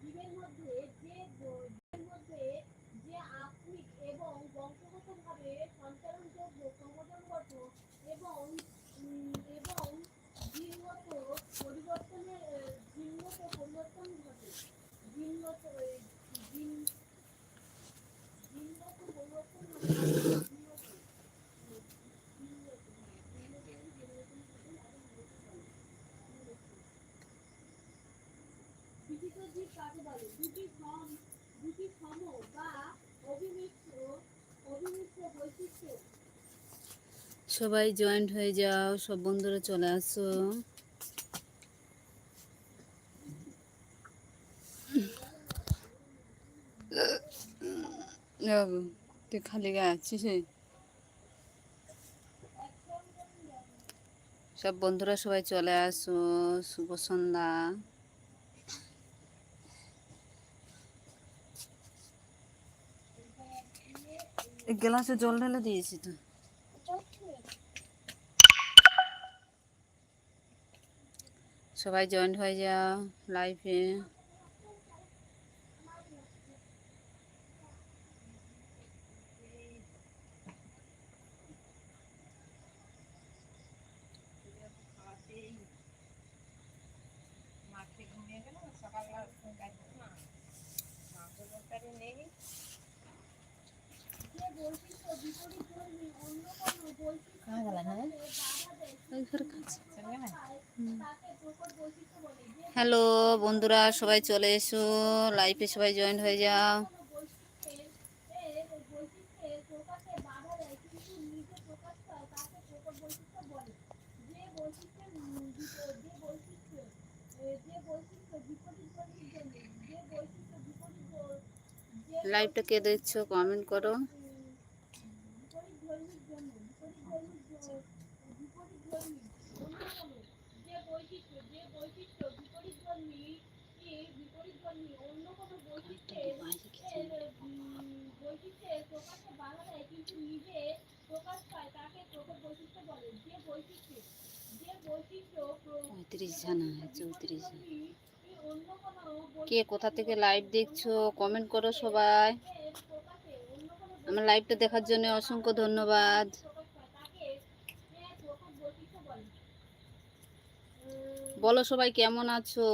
জীবের মধ্যে যে জীবের মধ্যে যে আত্মিক এবং বংশগতভাবে সঞ্চালনযোগ্য ক্রোমোজোমগত ক্রোমোজোমগত এবং জিনগত পরিবর্তনের জিনগত পরিবর্তন ঘটে তাকে নির্বাচন বলে আরেকবার করব উম, জীবের মধ্যে জীবের মধ্যে যে জ- জীবের মধ্যে যে আপনিক এবং বংশগতভাবে সঞ্চারণযোগ্য ক্রোমোজোমগত এবং উম, এবং জিনগত পরিবর্তনের আহ, জিনগত পরিবর্তন ঘটে জিনগত আহ, জিন জিনগত পরিবর্তন ঘটে জিনগত জিনগত হ্যাঁ, জিনগত পরিবর্তন ঘটে আর নির্বাচন বলে। কাকে বলে দুটি সম দুটি সম বা অভিমিশ্র অভিমিশ্র বৈশিষ্ট্য সবাই জয়েন্ট হয়ে যাও, সব বন্ধুরা চলে আসো। তুই খালি গায়ে আছিস সব বন্ধুরা সবাই চলে আসো, শুভ সন্ধ্যা। এই গ্লাসে জল ঢেলে দিয়েছি তো। সবাই জয়েন্ট হয়ে যাও লাইফে যে বৈশিষ্ট্য বিপরীতধর্মী অন্য কোনো বৈশিষ্ট্য তাকে প্রকট বৈশিষ্ট্য বলে যে হ্যালো বন্ধুরা, সবাই চলে এসো। লাইফে সবাই জয়েন হয়ে যাও। লাইভটা কে দেখছ? কমেন্ট করো। পঁয়ত্রিশ জানা, চৌত্রিশ কে কোথা থেকে লাইভ দেখছ কমেন্ট করো সবাই। আমার লাইভটা দেখার জন্য অসংখ্য ধন্যবাদ। আর সবাই কেমন আছো?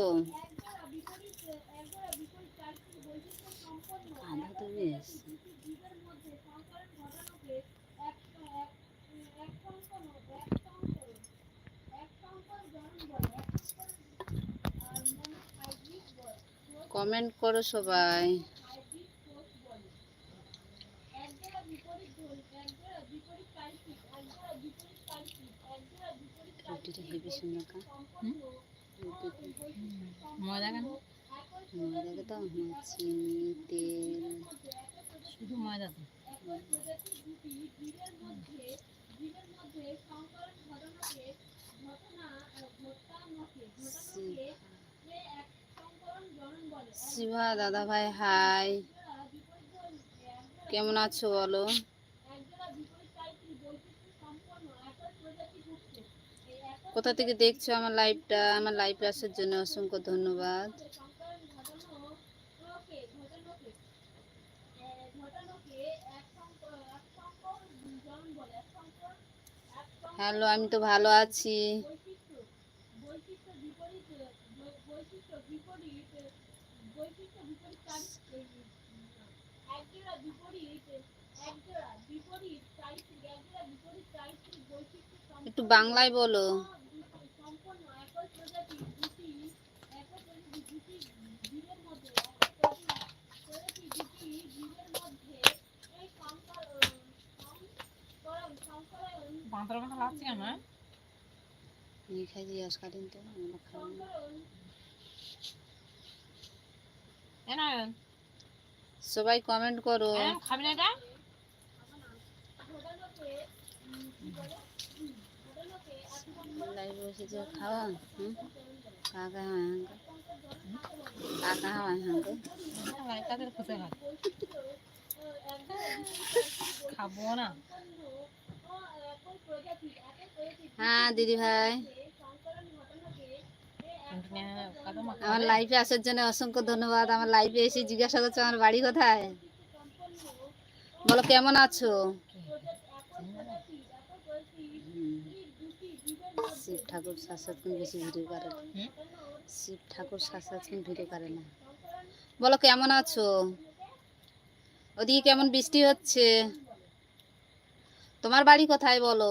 কমেন্ট করো সবাই হাইব্রিড কোষ বলে একজোড়া বিপরীত ধর্মী একজোড়া বিপরীত চারিত্রিক একজোড়া বিপরীত চারিত্রিক একজোড়া বিপরীত রুটিটা হেভি সুন্দর কা। ময়দা কেন? ময়দাকে তো চিনি তেল। শুধু ময়দা তো। শিবা। দাদা ভাই হাই। কেমন আছো বলো? কোথা থেকে দেখছ আমার লাইভটা আমার লাইভে আসার জন্য অসংখ্য ধন্যবাদ। হ্যালো আমি তো ভালো আছি। একজোড়া বিপরীত একজোড়া বিপরীত চারিত্রিক একজোড়া বিপরীত চারিত্রিক বৈশিষ্ট্য একটু বাংলায় বলো। সম্পন্ন একই প্রজাতির দুটি একই প্রজাতির দুটি জীবের মধ্যে প্রজাতির প্রজাতির দুটি জীবের মধ্যে এই সংকরণ সংকরণ বাঁদর মতো লাগছে আমার। নিয়ে খাই দিয়ে আজকাল তো আমরা খাব না। সবাই কমেন্ট করো। বসেছে খাওয়া? কাকা হয় কাকা হয় খেতে হয়। খাব না। হ্যাঁ দিদি ভাই আমার লাইফে আসার জন্য অসংখ্য ধন্যবাদ। আমার লাইফে এসে জিজ্ঞাসা করছ আমার বাড়ি কোথায়? বলো কেমন আছো? শিব ঠাকুর শাসন বেশি ভিডিও করে। শিব ঠাকুর শাসন ভিডিও করে না। বলো কেমন আছো? ওদিকে কেমন বৃষ্টি হচ্ছে? তোমার বাড়ি কোথায় বলো?